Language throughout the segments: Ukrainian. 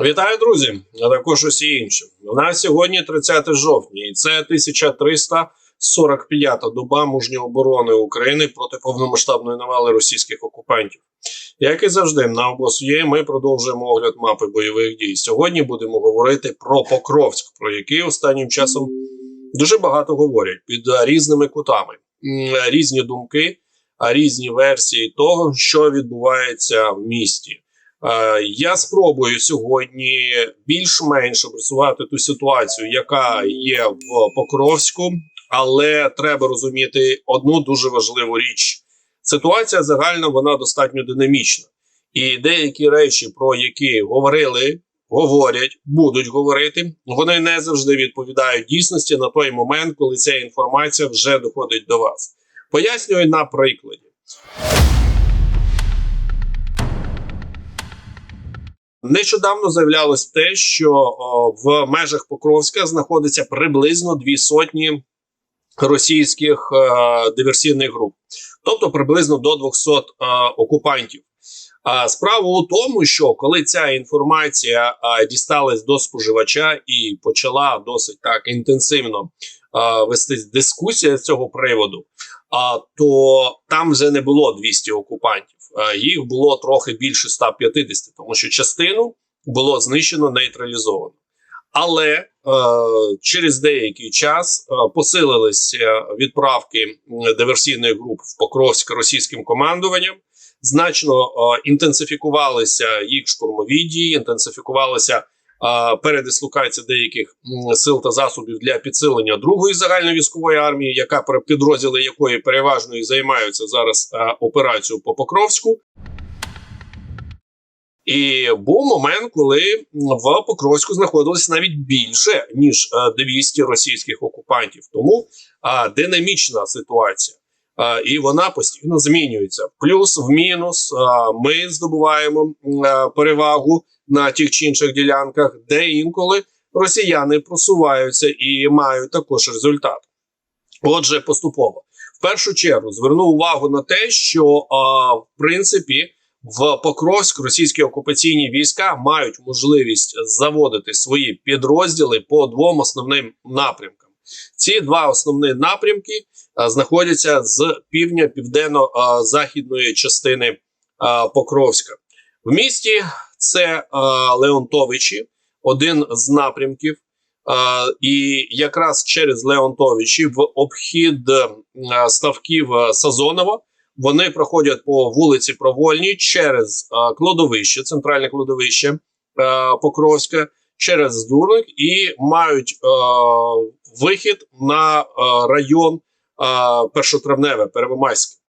Вітаю, друзі, а також усі інші. У нас сьогодні 30 жовтня, і це 1345-та доба мужньої оборони України проти повномасштабної навали російських окупантів. Як і завжди, на обосує ми продовжуємо огляд мапи бойових дій. Сьогодні будемо говорити про Покровськ, про який останнім часом дуже багато говорять під різними кутами, різні думки, різні версії того, що відбувається в місті. Е, Я спробую сьогодні більш-менш обрисувати ту ситуацію, яка є в Покровську, але треба розуміти одну дуже важливу річ: ситуація загальна вона достатньо динамічна, і деякі речі, про які говорили, говорять, будуть говорити, вони не завжди відповідають дійсності на той момент, коли ця інформація вже доходить до вас. Пояснюю на прикладі. Нещодавно заявлялось те, що в межах Покровська знаходиться приблизно дві сотні російських е, диверсійних груп, тобто приблизно до 200 е, окупантів. Справа у тому, що коли ця інформація дісталась до споживача і почала досить так інтенсивно а, вестись дискусія з цього приводу, то там вже не було 200 окупантів. А, їх було трохи більше 150, тому що частину було знищено, нейтралізовано. Але е, через деякий час е, посилилися відправки диверсійних груп в Покровськ російським командуванням значно е, інтенсифікувалися їх штурмові дії, інтенсифікувалася е, передислокація деяких сил та засобів для підсилення другої загальновійськової армії, яка підрозділи якої переважно і займаються зараз е, операцією по Покровську. І був момент, коли в Покровську знаходилось навіть більше ніж е, 200 російських окупантів. Тому е, динамічна ситуація. А, і вона постійно змінюється. Плюс в мінус а, ми здобуваємо а, перевагу на тих чи інших ділянках, де інколи росіяни просуваються і мають також результат. Отже, поступово в першу чергу зверну увагу на те, що а, в принципі в Покровськ російські окупаційні війська мають можливість заводити свої підрозділи по двом основним напрямкам. Ці два основні напрямки а, знаходяться з півдня південно-західної частини а, Покровська. В місті це а, Леонтовичі, один з напрямків. А, і якраз через Леонтовичі в обхід а, ставків а, Сазонова вони проходять по вулиці Провольній через а, кладовище, центральне кладовище а, Покровська, через Здурник і мають а, вихід на а, район а, першотравневе, Первомайське.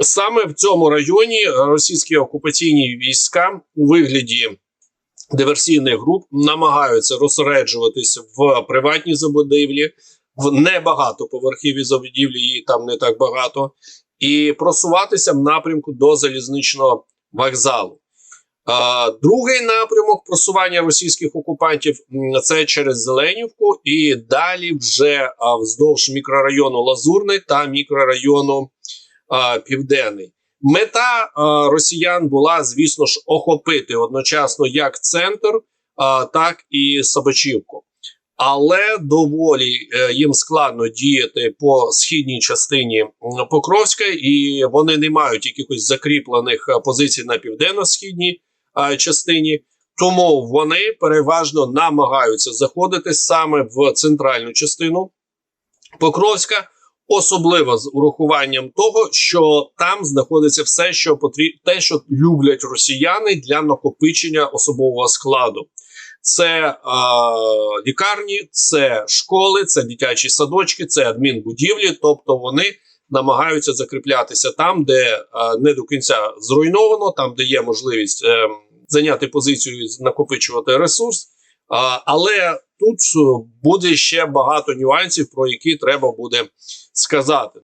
Саме в цьому районі російські окупаційні війська у вигляді диверсійних груп намагаються розсереджуватися в приватній забудівлі, в небагатоповерхіві забудівлі, її там не так багато, і просуватися в напрямку до залізничного вокзалу. Другий напрямок просування російських окупантів це через Зеленівку, і далі вже вздовж мікрорайону Лазурний та мікрорайону а, Південний. Мета а, росіян була, звісно ж, охопити одночасно як центр, а, так і Собачівку. Але доволі е, їм складно діяти по східній частині Покровська, і вони не мають якихось закріплених е, позицій на південно-східній е, частині. Тому вони переважно намагаються заходити саме в центральну частину Покровська, особливо з урахуванням того, що там знаходиться все, що потрібно, те, що люблять росіяни для накопичення особового складу. Це е, лікарні, це школи, це дитячі садочки, це адмінбудівлі. Тобто вони намагаються закріплятися там, де е, не до кінця зруйновано, там де є можливість е, зайняти позицію і накопичувати ресурс. А, але тут е, буде ще багато нюансів, про які треба буде сказати.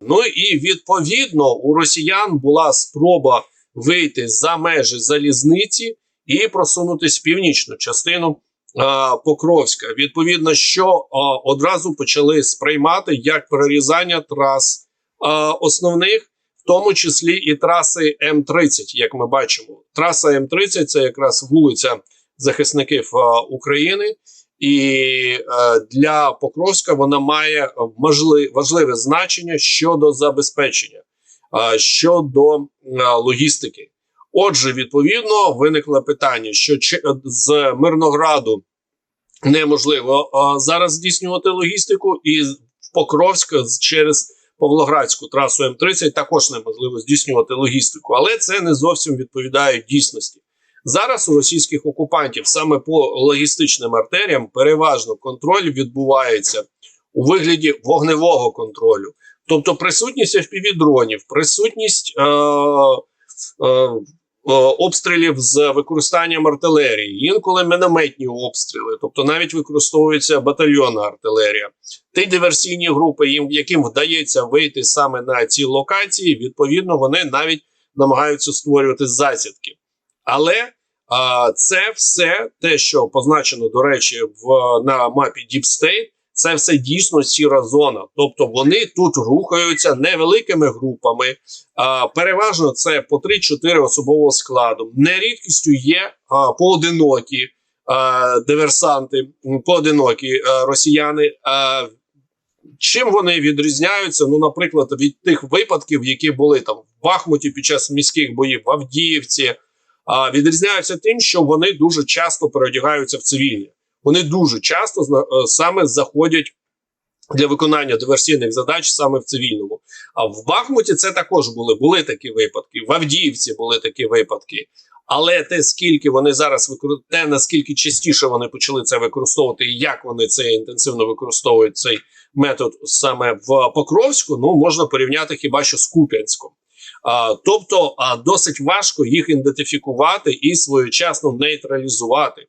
Ну і відповідно у росіян була спроба вийти за межі залізниці і просунутися в північну частину а, Покровська. Відповідно, що а, одразу почали сприймати як перерізання трас а, основних, в тому числі і траси М30, як ми бачимо. Траса М30 це якраз вулиця захисників України, і е, для Покровська вона має важливе значення щодо забезпечення, е, щодо е, логістики. Отже, відповідно, виникло питання, що чи- з Мирнограду неможливо зараз здійснювати логістику, і в Покровськ через Павлоградську трасу М30 також неможливо здійснювати логістику, але це не зовсім відповідає дійсності. Зараз у російських окупантів саме по логістичним артеріям переважно контроль відбувається у вигляді вогневого контролю, тобто присутність FPV-дронів, присутність е, е, е, обстрілів з використанням артилерії, інколи мінометні обстріли, тобто навіть використовується батальйонна артилерія. Ті диверсійні групи, їм яким вдається вийти саме на ці локації, відповідно, вони навіть намагаються створювати засідки. Але це все те, що позначено, до речі, в на мапі Deep State, це все дійсно сіра зона. Тобто вони тут рухаються невеликими групами. А, переважно це по 3-4 особового складу. Нерідкістю є а, поодинокі а, диверсанти, поодинокі а, росіяни. А, чим вони відрізняються? Ну, наприклад, від тих випадків, які були там в Бахмуті під час міських боїв, в Авдіївці, відрізняються тим, що вони дуже часто переодягаються в цивільні. Вони дуже часто зна- е, саме заходять для виконання диверсійних задач саме в цивільному. А в Бахмуті це також були. Були такі випадки. В Авдіївці були такі випадки. Але те, скільки вони зараз використовують, те наскільки частіше вони почали це використовувати, і як вони це інтенсивно використовують цей метод саме в Покровську, ну можна порівняти хіба що з Куп'янськом. Тобто досить важко їх ідентифікувати і своєчасно нейтралізувати.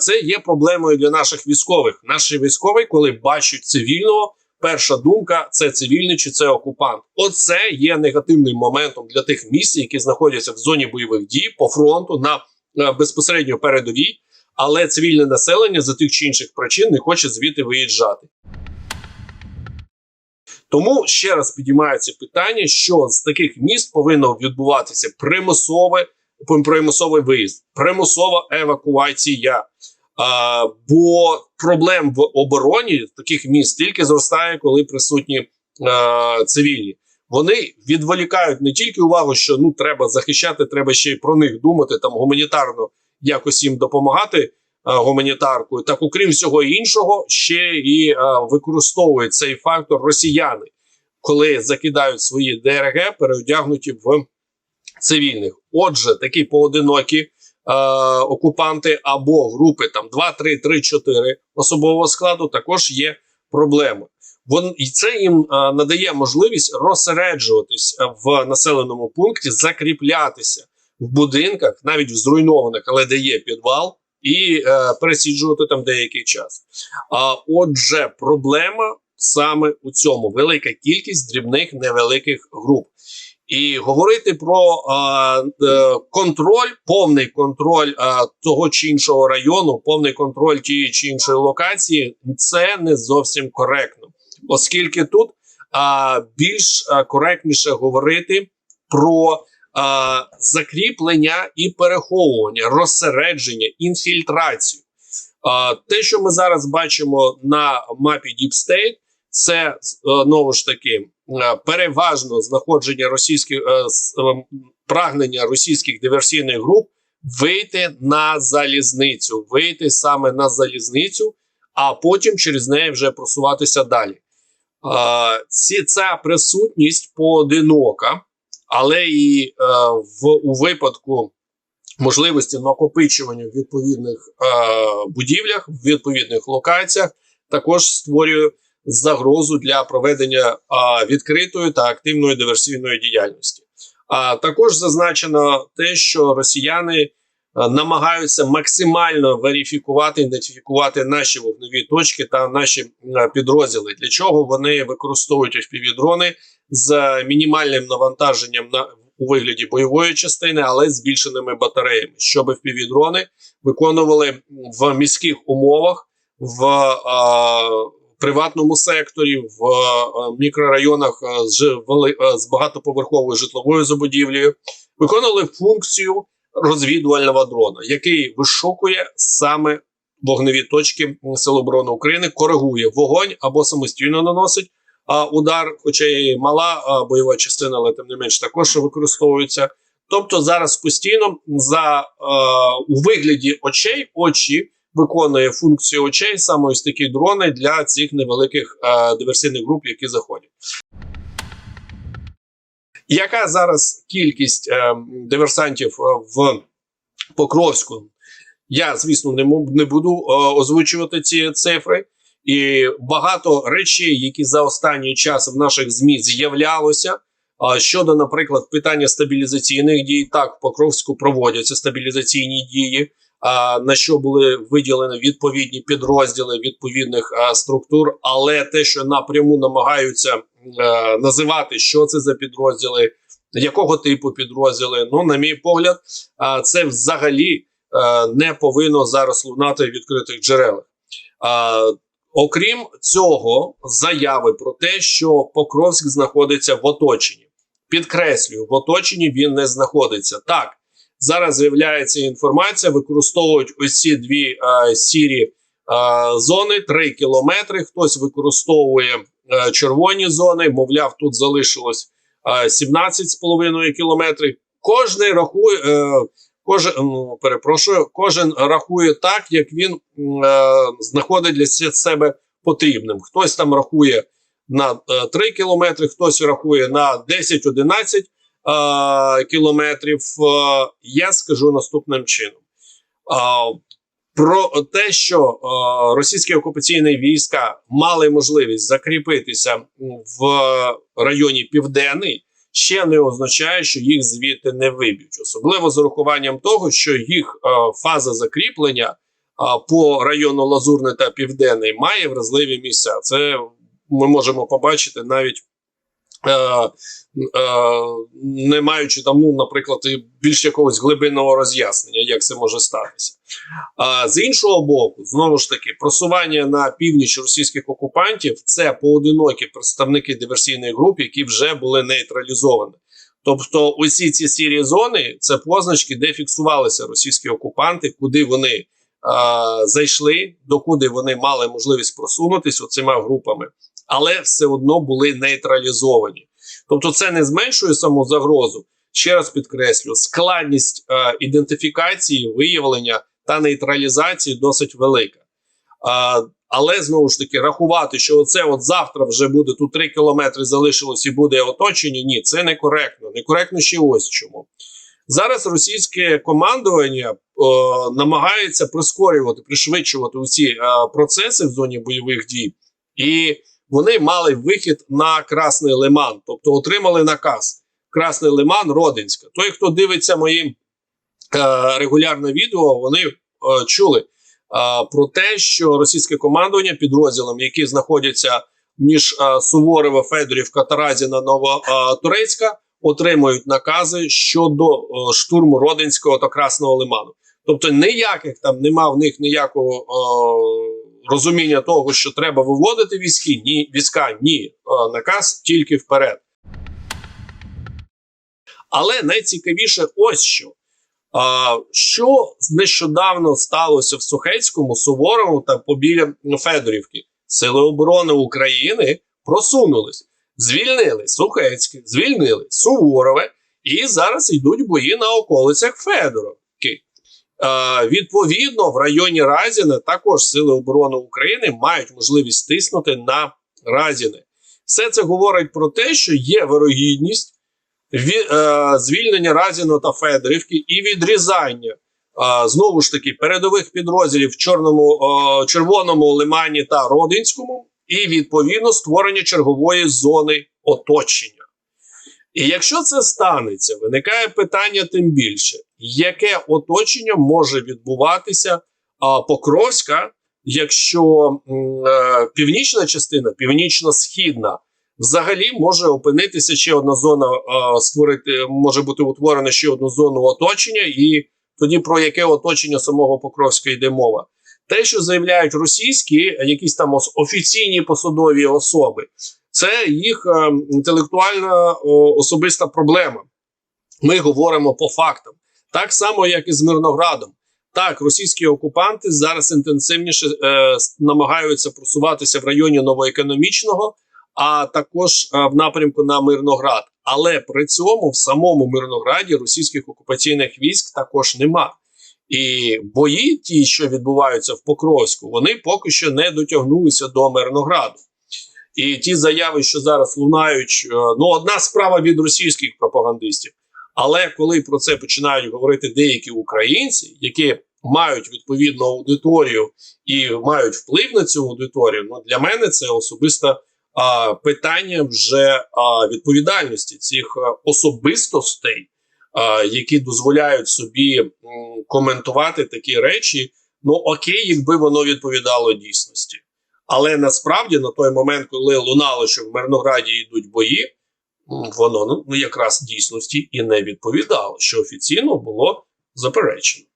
Це є проблемою для наших військових. Наші військові, коли бачать цивільного, перша думка це цивільний чи це окупант. Оце є негативним моментом для тих місць, які знаходяться в зоні бойових дій по фронту на безпосередньо передовій, але цивільне населення за тих чи інших причин не хоче звідти виїжджати. Тому ще раз підіймається питання, що з таких міст повинно відбуватися примусове примусовий виїзд, примусова евакуація. А, бо проблем в обороні таких міст тільки зростає, коли присутні а, цивільні. Вони відволікають не тільки увагу, що ну треба захищати, треба ще й про них думати, там гуманітарно якось їм допомагати гуманітаркою. Так, окрім всього іншого, ще і а, використовують цей фактор росіяни, коли закидають свої ДРГ, переодягнуті в цивільних. Отже, такі поодинокі е, окупанти або групи там 2, 3, 3, 4 особового складу також є проблеми. Вон і це їм е, надає можливість розсереджуватись в населеному пункті, закріплятися в будинках, навіть в зруйнованих, але де є підвал, і е, пересіджувати там деякий час. А отже, проблема саме у цьому велика кількість дрібних невеликих груп. І говорити про е, е, контроль, повний контроль е, того чи іншого району, повний контроль тієї чи іншої локації, це не зовсім коректно, оскільки тут е, більш коректніше говорити про закріплення і переховування, розсередження, інфільтрацію. Те, що ми зараз бачимо на мапі Deep State, це е, знову ж таки е, переважно знаходження російських е, прагнення російських диверсійних груп вийти на залізницю, вийти саме на залізницю, а потім через неї вже просуватися далі. Ці ця присутність поодинока, але і е, в у випадку можливості накопичування в відповідних е, будівлях, в відповідних локаціях, також створює загрозу для проведення е, відкритої та активної диверсійної діяльності. А також зазначено те, що росіяни намагаються максимально верифікувати, ідентифікувати наші вогневі точки та наші підрозділи. Для чого вони використовують FPV-дрони з мінімальним навантаженням на у вигляді бойової частини, але збільшеними батареями, щоб FPV-дрони виконували в міських умовах в а, приватному секторі, в е, мікрорайонах е, з, вели- е, з багатоповерховою житловою забудівлею, виконували функцію розвідувального дрона, який вишукує саме вогневі точки Сил оборони України, коригує вогонь або самостійно наносить а, удар, хоча і мала а, бойова частина, але тим не менш також використовується. Тобто зараз постійно за е, у вигляді очей очі виконує функцію очей саме ось такі дрони для цих невеликих е, диверсійних груп, які заходять. Яка зараз кількість е, диверсантів е, в Покровську? Я, звісно, не, не буду е, озвучувати ці цифри. І багато речей, які за останній час в наших ЗМІ з'являлося. Щодо, наприклад, питання стабілізаційних дій, так в Покровську проводяться стабілізаційні дії, на що були виділені відповідні підрозділи відповідних а, структур, але те, що напряму намагаються е, називати, що це за підрозділи, якого типу підрозділи, ну, на мій погляд, а, це взагалі е, не повинно зараз лунати в відкритих джерелах. Окрім цього, заяви про те, що Покровськ знаходиться в оточенні. Підкреслюю, в оточенні він не знаходиться. Так, зараз з'являється інформація, використовують ось дві е, сірі е, зони, 3 кілометри. Хтось використовує е, червоні зони, мовляв, тут залишилось е, 17,5 кілометрів. Кожний рахує. Е, Кожен ну, перепрошую, кожен рахує так, як він е, знаходить для себе потрібним. Хтось там рахує на е, 3 кілометри, хтось рахує на 10-11 е, кілометрів. Е, я скажу наступним чином. Про те, що е, російські окупаційні війська мали можливість закріпитися в районі Південний, ще не означає, що їх звідти не виб'ють, особливо з урахуванням того, що їх е, фаза закріплення е, по району Лазурний та Південний має вразливі місця. Це ми можемо побачити навіть. Е, е, не маючи там, ну, наприклад, більш якогось глибинного роз'яснення, як це може статися. А з іншого боку, знову ж таки, просування на північ російських окупантів це поодинокі представники диверсійних груп, які вже були нейтралізовані. Тобто, усі ці сірі зони це позначки, де фіксувалися російські окупанти, куди вони зайшли, докуди вони мали можливість просунутися оцима групами, але все одно були нейтралізовані. Тобто, це не зменшує саму загрозу. Ще раз підкреслю, складність е, ідентифікації, виявлення та нейтралізації досить велика. А, але знову ж таки, рахувати, що оце от завтра вже буде тут 3 кілометри залишилось і буде оточення. Ні, це некоректно. Некоректно ще ось чому. Зараз російське командування е, намагається прискорювати, пришвидшувати усі е, процеси в зоні бойових дій, і вони мали вихід на Красний Лиман, тобто отримали наказ Красний Лиман, Родинська. Той, хто дивиться мої е, регулярне відео, вони е, чули е, про те, що російське командування підрозділам, які знаходяться між е, Суворова, Федорівка, Таразіна, Новотурецька, отримують накази щодо е, штурму Родинського та Красного Лиману. Тобто ніяких там нема в них ніякого е, розуміння того, що треба виводити військи, ні війська, ні наказ тільки вперед. Але найцікавіше ось що. Що нещодавно сталося в Сухецькому, Суворовому та побіля Федорівки? Сили оборони України просунулись, звільнили Сухецьке, звільнили Суворове, і зараз йдуть бої на околицях Федоровки. А, відповідно, в районі Разіна також Сили оборони України мають можливість тиснути на Разіне. Все це говорить про те, що є вирогідність е, звільнення Разіно та Федорівки і відрізання е, знову ж таки передових підрозділів в чорному е, червоному лимані та Родинському, і відповідно створення чергової зони оточення. І якщо це станеться, виникає питання тим більше, яке оточення може відбуватися Покровська, якщо е, північна частина, північно-східна, взагалі може опинитися ще одна зона, створити, може бути утворена ще одну зону оточення, і тоді про яке оточення самого Покровська йде мова. Те, що заявляють російські якісь там офіційні посадові особи, це їх е, інтелектуальна особиста проблема. Ми говоримо по фактам, так само, як і з Мирноградом. Так, російські окупанти зараз інтенсивніше е, намагаються просуватися в районі новоекономічного, а також е, в напрямку на Мирноград. Але при цьому в самому Мирнограді російських окупаційних військ також нема. І бої, ті, що відбуваються в Покровську, вони поки що не дотягнулися до Мирнограду. І ті заяви, що зараз лунають, е, ну одна справа від російських пропагандистів. Але коли про це починають говорити деякі українці, які мають відповідну аудиторію і мають вплив на цю аудиторію, ну для мене це особисто а, питання вже а, відповідальності цих особистостей, а, які дозволяють собі м, коментувати такі речі. Ну окей, якби воно відповідало дійсності. Але насправді на той момент, коли лунало, що в Мирнограді йдуть бої, воно ну, якраз дійсності і не відповідало, що офіційно було заперечено.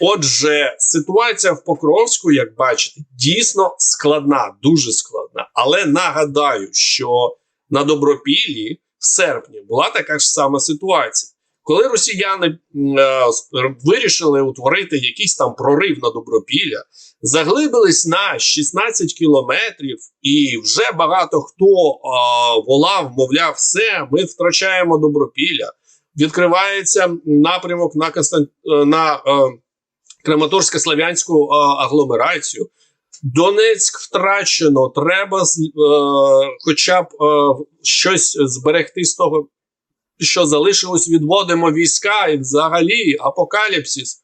Отже, ситуація в Покровську, як бачите, дійсно складна, дуже складна. Але нагадаю, що на Добропіллі в серпні була така ж сама ситуація. Коли росіяни е, вирішили утворити якийсь там прорив на Добропілля, заглибились на 16 кілометрів, і вже багато хто е, волав, мовляв, все, ми втрачаємо Добропілля. Відкривається напрямок на Констант... е, на е, Краматорсько-Славянську е, агломерацію. Донецьк втрачено. Треба е, хоча б е, щось зберегти з того, що залишилось. Відводимо війська і взагалі апокаліпсис.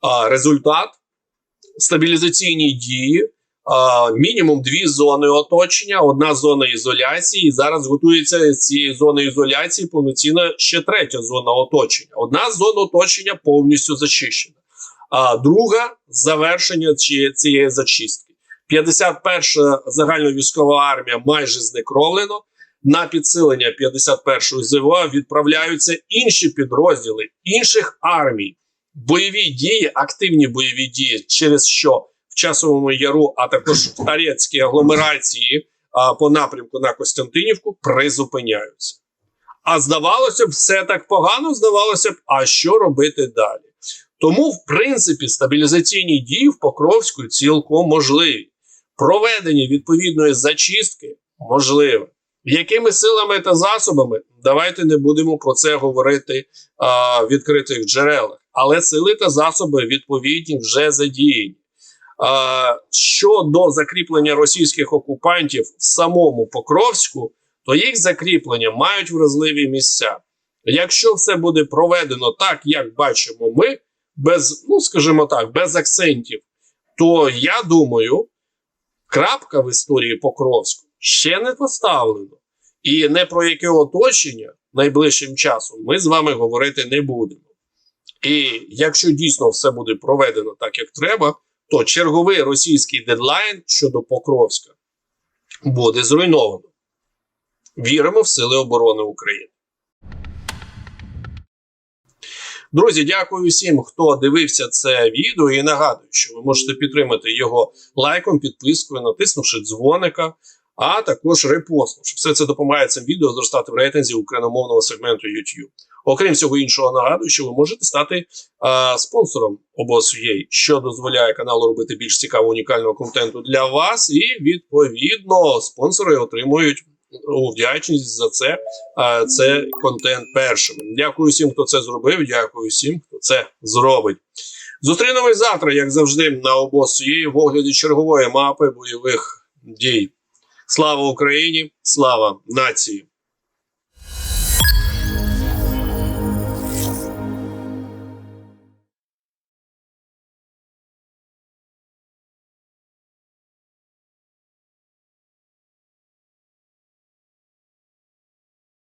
А результат стабілізаційні дії. мінімум дві зони оточення, одна зона ізоляції. І зараз готується з цієї зони ізоляції повноцінно ще третя зона оточення. Одна зона оточення повністю зачищена, а друга завершення цієї зачистки. 51-ша загальновійськова армія майже знекровлено. На підсилення 51-ї ЗВО відправляються інші підрозділи інших армій. Бойові дії, активні бойові дії, через що в часовому яру, а також в Тарецькій агломерації а, по напрямку на Костянтинівку призупиняються. А здавалося б, все так погано, здавалося б, а що робити далі? Тому, в принципі, стабілізаційні дії в Покровську цілком можливі. Проведення відповідної зачистки можливе. Якими силами та засобами? Давайте не будемо про це говорити а, в відкритих джерелах. Але сили та засоби відповідні вже задіяні. Щодо закріплення російських окупантів в самому Покровську, то їх закріплення мають вразливі місця. Якщо все буде проведено так, як бачимо ми, без, ну скажімо так, без акцентів, то я думаю, крапка в історії Покровську ще не поставлено. І не про яке оточення найближчим часом ми з вами говорити не будемо. І якщо дійсно все буде проведено так, як треба, то черговий російський дедлайн щодо Покровська буде зруйновано. Віримо в Сили оборони України. Друзі, дякую всім, хто дивився це відео. І нагадую, що ви можете підтримати його лайком, підпискою, натиснувши дзвоника, а також репостнувши. Все це допомагає цим відео зростати в рейтинзі україномовного сегменту YouTube. Окрім всього іншого, нагадую, що ви можете стати а, спонсором обосуєй, що дозволяє каналу робити більш цікавого унікального контенту для вас, і відповідно спонсори отримують у вдячність за це. А, це контент першим. Дякую всім, хто це зробив. Дякую всім, хто це зробить. Зустрінемось завтра, як завжди, на обосуєй в огляді чергової мапи бойових дій. Слава Україні! Слава нації!